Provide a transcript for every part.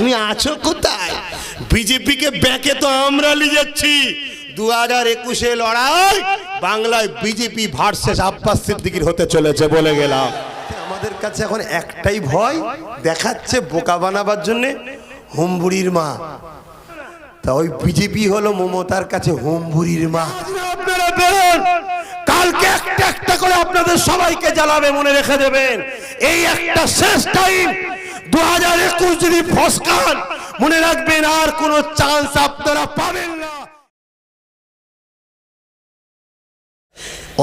তুমি আছো কোথায়? বিজেপিকে ব্যাকে তো আমরা নিয়ে যাচ্ছি। দু হাজার একুশে লড়াই বাংলায় বিজেপি ভার্সেস আব্বাস সিদ্দিকির হতে চলেছে বলে গেলাম। আমাদের কাছে এখন একটাই ভয় দেখাচ্ছে বোকা বানাবার জন্য হুমবুড়ির মা। তা ওই বিজেপি হলো মমতার কাছে হুমবুড়ির মা। আপনারা বেরোন। কালকে একটা একটা করে আপনাদের সবাইকে জ্বালাবে মনে রেখে দেবেন। এই একটা শেষ টাইম দু হাজার একুশ যদি ফসকান মনে রাখবেন আর চান্স আপনারা পাবেন না।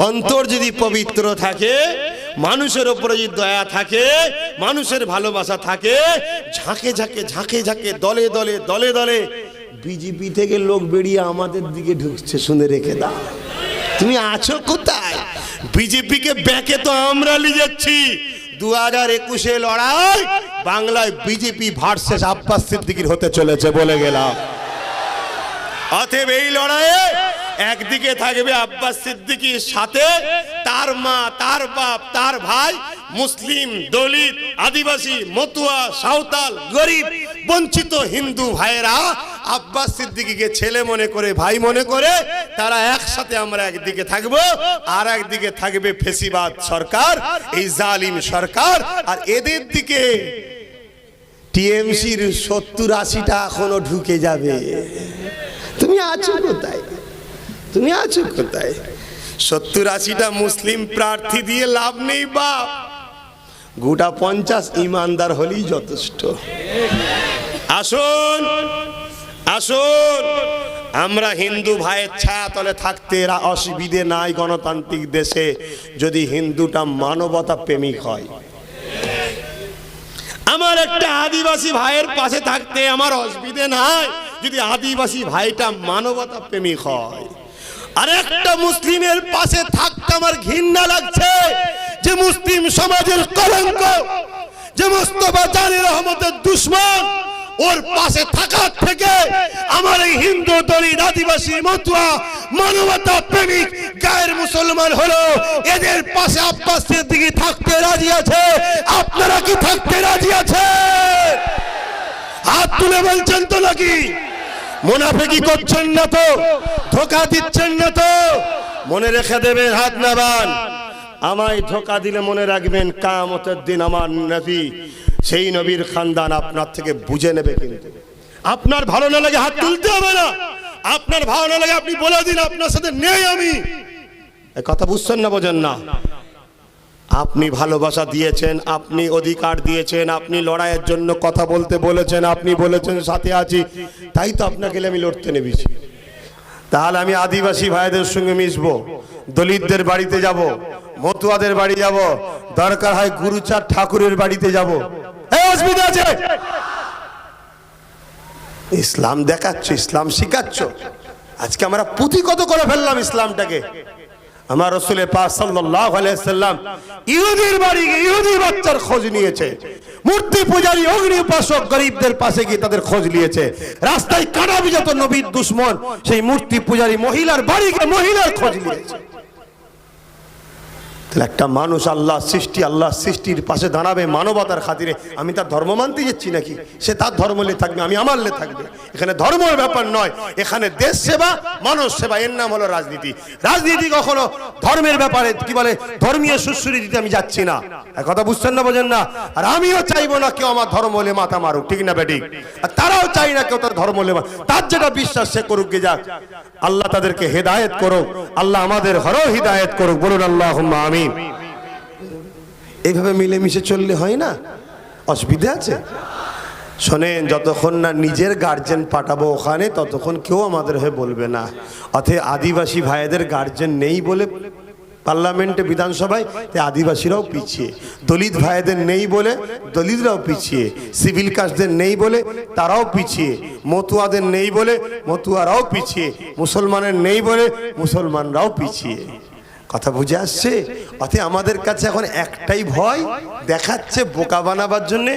অন্তর যদি পবিত্র থাকে, মানুষের উপরে যদি দয়া থাকে, মানুষের ভালোবাসা থাকে, ঝাঁকে ঝাঁকে ঝাঁকে ঝাঁকে, দলে দলে দলে দলে বিজেপি থেকে লোক বেরিয়ে আমাদের দিকে ঢুকছে, শুনে রেখে দাও। তুমি আছো কোথায়? বিজেপিকে ব্যাকে তো আমরা যাচ্ছি। দু হাজার একুশে লড়াই বাংলায় বিজেপি ভার্সেস আব্বাস সিদ্দিকির হতে চলেছে বলে গেলাম। অতএব এই লড়াইয়ে একদিকে থাকবে আব্বাস সিদ্দিকীর সাথে, তার মা, তার বাপ, তার ভাই, মুসলিম, দলিত, আদিবাসী, মতুয়া, সাঁওতাল, গরিব, বঞ্চিত হিন্দু ভাইয়েরা, আব্বাস সিদ্দিকিকে ছেলে মনে করে, ভাই মনে করে, তারা একসাথে আমরা একদিকে থাকব, আর একদিকে থাকবে ফেসিবাদ সরকার, এই জালিম সরকার, আর এদের দিকে টিএমসির সত্তর আশিটা এখনও ঢুকে যাবে। তুমি আছো কোথায়? তুমি আছো কোথায়? সত্তর আশিটা মুসলিম প্রার্থী দিয়ে লাভ নেই, বাপ। গোটা পঞ্চাশ ইমানদার হলেই যথেষ্ট। আসুন আসুন। আমরা হিন্দু ভাইয়ের ছায়া তলে থাকতে অসুবিধে নাই গণতান্ত্রিক দেশে, যদি হিন্দুটা মানবতা প্রেমিক হয়। আমার একটা আদিবাসী ভাইয়ের পাশে থাকতে আমার অসুবিধে নাই, যদি আদিবাসী ভাইটা মানবতা প্রেমিক হয়। আর একটা মুসলিমের পাশে থাকতে আমার ঘৃণা লাগছে। যে মুসলিম সমাজের কলঙ্ক, যে মোস্তফা জানি রহমতের দুশ্মন, ওর পাশে থাকার থেকে আমার এই হিন্দু দলিত আদিবাসী মতুয়া মানবতা প্রেমিক গায়ের মুসলমান হলো। এদের পাশে আব্বাসের দিকে থাকতে রাজি আছে। আপনারা কি থাকতে রাজি আছে হাত তুলে বলছেন তো নাকি? মুনাফেকি করছেন না তো, ধোকা দিচ্ছেন না তো। মনে রেখে দেবেন হাত নাবান আমায় ধোকা দিলে মনে রাখবেন কামতের দিন আমার নবী, সেই নবীর খানদান আপনার থেকে বুঝে নেবে কিন্তু। আপনার ভালো না লাগে হাত তুলতে হবে না। আপনার ভালো না লাগে আপনি বলে দিন, আপনার সাথে নেই আমি। কথা বুঝছেন না, বোঝেন না। আপনি ভালোবাসা দিয়েছেন, আপনি অধিকার দিয়েছেন, আপনি লড়াইয়ের জন্য কথা বলতে বলেছেন, আপনি বলেছেন সাথে আছি। তাই তো আপনাকে আমি লড়তে নেবেছি তাহলে আমি আদিবাসী ভাইদের সঙ্গে মিশবো, দলিতদের বাড়িতে যাব, মতুয়াদের বাড়ি যাব, দরকার হয় গুরুচাঁদ ঠাকুরের বাড়িতে যাব। অসুবিধা আছে? ইসলাম দেখাচ্ছ, ইসলাম শিখাচ্ছ। আজকে আমরা পুঁথিগত করে ফেললাম ইসলামটাকে। আমার রসুল পাক ইহুদির বাড়ি গিয়ে ইহুদি বাচ্চার খোঁজ নিয়েছে। মূর্তি পূজারী অগ্নি উপাসক গরিবদের পাশে গিয়ে তাদের খোঁজ নিয়েছে। রাস্তায় কাটা বিজাত নবীর দুশ্মন, সেই মূর্তি পূজারী মহিলার বাড়ি গিয়ে মহিলার খোঁজ নিয়েছে। তাহলে একটা মানুষ আল্লাহ সৃষ্টি আল্লাহ সৃষ্টির পাশে দাঁড়াবে মানবতার খাতিরে, আমি তার ধর্ম মানতে যাচ্ছি নাকি? সে তার ধর্ম লে থাকবে, আমি আমার লে থাকবে। এখানে ধর্মের ব্যাপার নয়, এখানে দেশ সেবা, মানুষ সেবা, এর নাম হলো রাজনীতি। রাজনীতি কখনো ধর্মের ব্যাপারে কি বলে, ধর্মীয় সুশ্রী দিতে আমি যাচ্ছি না। কথা বুঝছেন না, বোঝেন না? আর আমিও চাইব না কেউ আমার ধর্ম হলে মাথা মারুক, ঠিক না বেটি আর তারাও চাই না কেউ তার ধর্ম হলে তার যেটা বিশ্বাস, সে করুক গে যাক। আল্লাহ তাদেরকে হেদায়েত করুক, আল্লাহ আমাদের হরও হিদায়েত করুক, বলুন আল্লাহ আমিন। এইভাবে মিলেমিশে চললে হয় না? অসুবিধা আছে? শোনেন, যতক্ষণ না নিজের গার্জেন পাঠাবো ওখানে, ততক্ষণ কেউ আমাদের হয়ে বলবে না। অথে আদিবাসী ভাইদের গার্জেন নেই বলে পার্লামেন্টে, বিধানসভায়, তাই আদিবাসীরাও পিছিয়ে। দলিত ভাইদের নেই বলে দলিতরাও পিছিয়ে। সিভিল কাস্টদের নেই বলে তারাও পিছিয়ে। মতুয়াদের নেই বলে মতুয়ারাও পিছিয়ে। মুসলমানের নেই বলে মুসলমানরাও পিছিয়ে। কথা বুঝে আসছে? অথে আমাদের কাছে এখন একটাই ভয়, দেখাচ্ছে, বোকা বানাবার জন্যে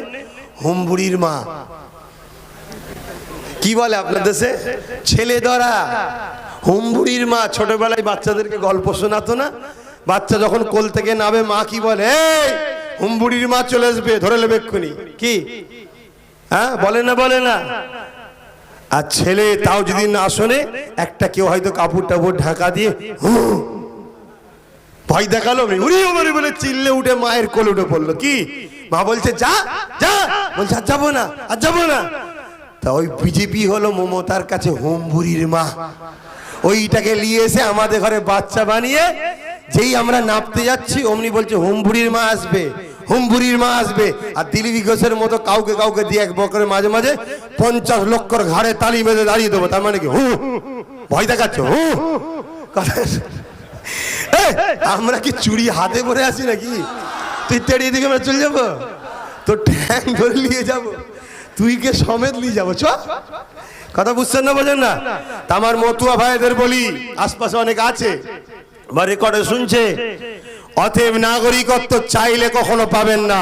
হুমবুড়ির মা। কি বলে আপনার দেশে ছেলে ধরা হুমবুড়ির মা। ছোটবেলায় বাচ্চাদেরকে গল্প শোনাতো না? বাচ্চা যখন কোল থেকে নামে, মা কি বলে? হুমবুড়ির মা চলে আসবে, ধরে নেবে এক্ষুনি। কি? হ্যাঁ বলে না বলে না? আর ছেলে তাও যদি না শোনে, একটা কেউ হয়তো কাপড় টাপড় ঢাকা দিয়ে ভয় দেখাল উড়ি ওমরি বলে চিল্লে উঠে মায়ের কোলে উঠে পড়ল। কি? মা বলছে, যা যা। বলছে, আর যাব না, আর যাব না। তা ওই বিজেপি হলো মমতার কাছে হোমবুরির মা। ওইটাকে নিয়ে এসে আমাদের ঘরে বাচ্চা বানিয়ে, যেই আমরা নাপতে যাচ্ছি, অমনি বলছে হোমবুরির মা আসবে হোমবুরির মা আসবে। আর দিলীপ ঘোষের মতো কাউকে কাউকে দিয়ে এক বকরে মাঝে মাঝে পঞ্চাশ লক্ষর ঘাড়ে তালি বেঁধে দাঁড়িয়ে দেবো। তার মানে কি? হু ভয় দেখাচ্ছ? হু কথা আমরা কি চুরি হাতে পরে আছি নাকি? তুই তেড়িয়ে দিকে আমরা চলে যাব? তোর ঠ্যাং ধরে নিয়ে যাব। তুই কে সমেত নিয়ে যাব? চ। কথা বুঝছেন না বোঝেন না? তা আমার মতুয়া ভাইদের বলি, আশপাশে অনেক আছে, বা রেকর্ডে শুনছে অতএব নাগরিকত্ব চাইলে কখনো পাবেন না।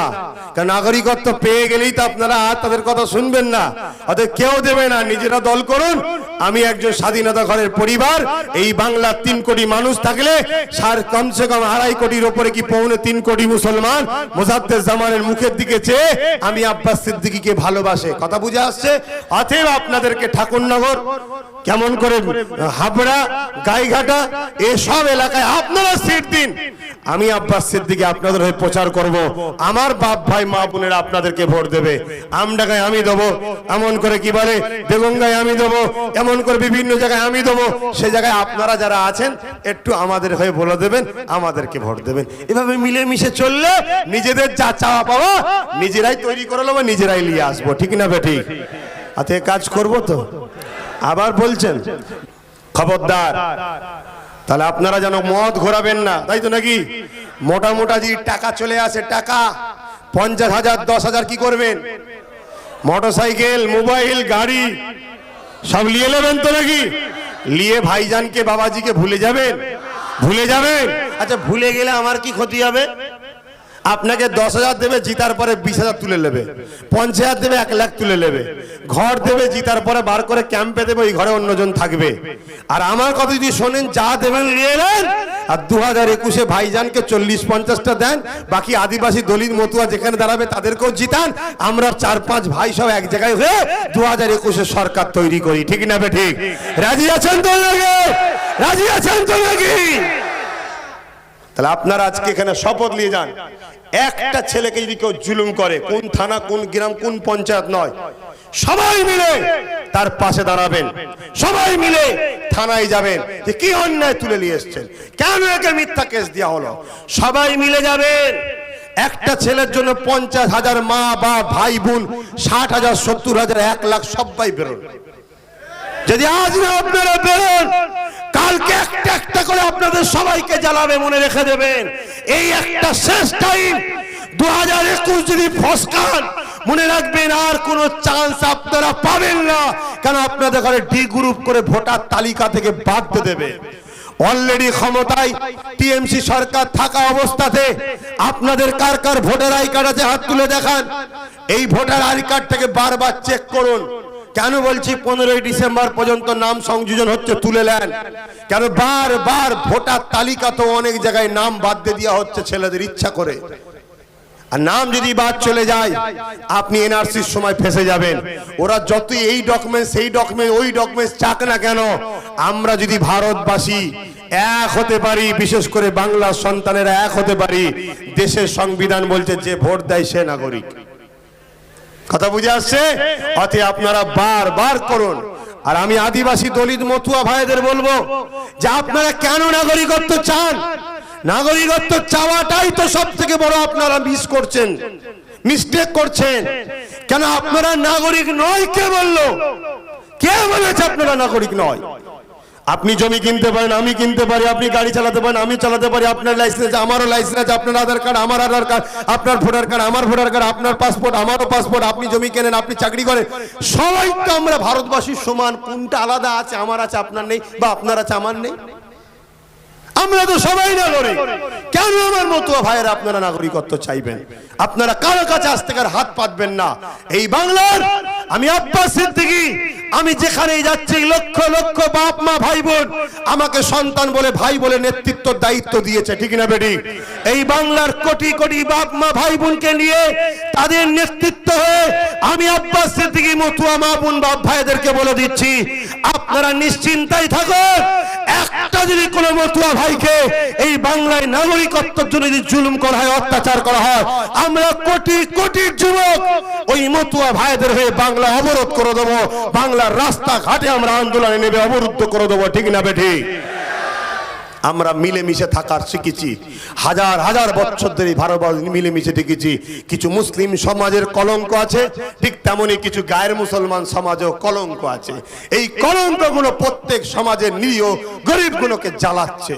কারণ নাগরিকত্ব পেয়ে গেলেই তো আপনারা তাদের কথা শুনবেন না। অতএব কেউ দেবে না, নিজেরা দল করুন। আমি একজন স্বাধীনতা ঘরের পরিবার, এই বাংলার তিন কোটি মানুষ থাকলে সার কমসে কম আড়াই কোটির ওপরে কি পৌনে তিন কোটি মুসলমান? মোজাদ্দের জামানের মুখের দিকে চেয়ে আমি আব্বাস সিদ্দিকিকে ভালোবাসে। কথা বুঝে আসছে? অতএব আপনাদেরকে ঠাকুরনগর, কেমন করে হাবড়া, গাইঘাটা, এসব এলাকায় আপনারা সিট দিন। আমি আব্বাস সিদ্দিকে আপনাদের হয়ে প্রচার করব। আমার বাপ ভাই, মা বোনেরা আপনাদেরকে ভোট দেবে। আমডাঙ্গায় আমি দেবো, এমন করে কি বলে? দেগঙ্গায় আমি দেবো, এমন করে বিভিন্ন জায়গায় আমি দেবো। সে জায়গায় আপনারা যারা আছেন, একটু আমাদের হয়ে বলে দেবেন, আমাদেরকে ভোট দেবেন। এভাবে মিলেমিশে চললে নিজেদের যা চাওয়া পাওয়া নিজেরাই তৈরি করে নেব, নিজেরাই নিয়ে আসব। ঠিক না বেঠিক আতে কাজ করব তো? আবার বলছেন, খবরদার তাহলে আপনারা যেন মদ ঘোরাবেন না, তাই তো নাকি? মোটামোটা মোটা যে টাকা চলে আসে, টাকা, পঞ্চাশ হাজার, দশ হাজার কি করবেন? মোটর সাইকেল মোবাইল, গাড়ি, সব নিয়ে নেবেন তো নাকি? নিয়ে ভাইজানকে, বাবাজিকে ভুলে যাবেন? ভুলে যাবেন? আচ্ছা ভুলে গেলে আমার কি ক্ষতি হবে? আপনাকে দশ হাজার দেবে, জিতার পরে বিশ হাজার তুলে নেবে। পঞ্চাশ হাজার দেবে, এক লাখ তুলে নেবে। ঘর দেবে, জিতার পরে বার করে ক্যাম্পে দেবে, ওই ঘরে অন্যজন থাকবে। আর আমার কথা যদি শোনেন, যা দেবেন, নিয়ে নেন। আর দু হাজার একুশে ভাইজানকে চল্লিশ পঞ্চাশটা দেন। বাকি আদিবাসী দলিত মতুয়া যেখানে দাঁড়াবে, তাদেরকেও জিতান। আমরা চার পাঁচ ভাই সব এক জায়গায় হয়ে দু হাজার একুশে সরকার তৈরি করি। ঠিক না বে ঠিক? রাজি আছেন তো রাজি আছেন তো নাকি? তাহলে আপনারা আজকে এখানে শপথ নিয়ে যান। একটা ছেলেকে যদি কেউ জুলুম করে, কোন থানা, কোন গ্রাম, কোন পঞ্চায়েত নয়, সবাই মিলে তার পাশে দাঁড়াবেন। সবাই মিলে থানায় যাবেন। যে কি অন্যায় তুলে নিয়ে এসছেন? কেন একে মিথ্যা কেস দেওয়া হলো? সবাই মিলে যাবেন। একটা ছেলের জন্য পঞ্চাশ হাজার মা বা ভাই, বোন, ষাট হাজার, সত্তর হাজার, এক লাখ, সবাই বেরোন যদি আজ না আপনারা বেরোন কালকে একটা একটা করে আপনাদের সবাইকে জ্বালাবে, মনে রেখে দেবেন। এই একটা শেষ টাইম দু হাজার একুশ যদি ফসকান মনে রাখবেন আর কোনো চান্স আপনারা পাবেন না, কেন আপনাদের ঘরে ডি গ্রুপ করে ভোটার তালিকা থেকে বাদ দেবে। অলরেডি ক্ষমতায় টিএমসি সরকার থাকা অবস্থাতে আপনাদের কার কার ভোটার আই কার্ড আছে হাত তুলে দেখান। এই ভোটার আই কার্ড থেকে বারবার চেক করুন। কেন বলছি পনেরোই ডিসেম্বর পর্যন্ত নাম সংযোজন হচ্ছে তুলে নেন? কেন বারবার ভোটার তালিকা তো অনেক জায়গায় নাম বাদ দিয়ে দেওয়া হচ্ছে ছেলেদের ইচ্ছা করে। আর নাম যদি বাদ চলে যায়, আপনি এনআরসির সময় ফেসে যাবেন। ওরা যতই এই ডকুমেন্ট সেই ডকুমেন্ট ওই ডকুমেন্ট চাক না কেন, আমরা যদি ভারতবাসী এক হতে পারি, বিশেষ করে বাংলার সন্তানেরা এক হতে পারি, দেশের সংবিধান বলছে যে ভোট দেয় সে নাগরিক। কথা বুঝে আসছে? অতএব আপনারা বার বার করুন। আর আমি আদিবাসী দলিত মতুয়া ভাইদের বলব যে আপনারা কেন নাগরিকত্ব চান? নাগরিকত্ব চাওয়াটাই তো সব থেকে বড় আপনারা মিস করছেন মিস্টেক করছেন। কেন আপনারা নাগরিক নয় কে বলল? কে বলেছে আপনারা নাগরিক নয়? আপনি জমি কিনতে পারেন, আমি কিনতে পারি, আপনি গাড়ি চালাতে পারেন, আমি চালাতে পারি, আপনার লাইসেন্স আমারও লাইসেন্স আপনার আধার কার্ড আমার আধার কার্ড আপনার ভোটার কার্ড আমার ভোটার কার্ড আপনার পাসপোর্ট আমারও পাসপোর্ট আপনি জমি কেনেন, আপনি চাকরি করেন। সবাই তো আমরা ভারতবাসীর সমান, কোনটা আলাদা আছে, আমার আছে, আপনার নেই, বা আপনার আছে, আমার নেই? আমরা তো সবাই নাগরিক। কেন আমার মতো ভাইয়ের আপনারা নাগরিকত্ব চাইবেন? আপনারা কারও কাছে আজ থেকে হাত পাতবেন না। এই বাংলার আমি আব্বাস সিদ্দিকি। আমি যেখানেই যাচ্ছি, লক্ষ লক্ষ বাপ মা ভাই বোন আমাকে সন্তান বলে, ভাই বলে নেতৃত্ব, দায়িত্ব দিয়েছে, ঠিক না বেটি? এই বাংলার কোটি কোটি বাপ মা ভাই বোনকে নিয়ে তাদের নেতৃত্ব হয়ে আমি আব্বাস সিদ্দিকি, মতুয়া মা বোন বাপ ভাইদেরকে বলে দিচ্ছি, আপনারা নিশ্চিন্তায় থাকুন। একটা যদি কোনো মতুয়া ভাইকে এই বাংলায় নাগরিকত্বের জন্য যদি জুলুম করা হয়, অত্যাচার করা হয়, আমরা কোটি কোটি যুবক ওই মতুয়া ভাইদের হয়ে বাংলা অবরোধ করে দেবো, বাংলার রাস্তাঘাটে আমরা আন্দোলনে নেবে অবরুদ্ধ করে দেবো, ঠিক না বেঠি? আমরা মিলেমিশে থাকার শিখেছি। হাজার হাজার বছর ধরে ভারতবর্ষ মিলেমিশে দেখেছি। কিছু মুসলিম সমাজের কলঙ্ক আছে, ঠিক তেমনই কিছু গায়ের মুসলমান সমাজেও কলঙ্ক আছে। এই কলঙ্কগুলো প্রত্যেক সমাজের নিরীহ গরিবগুলোকে জ্বালাচ্ছে।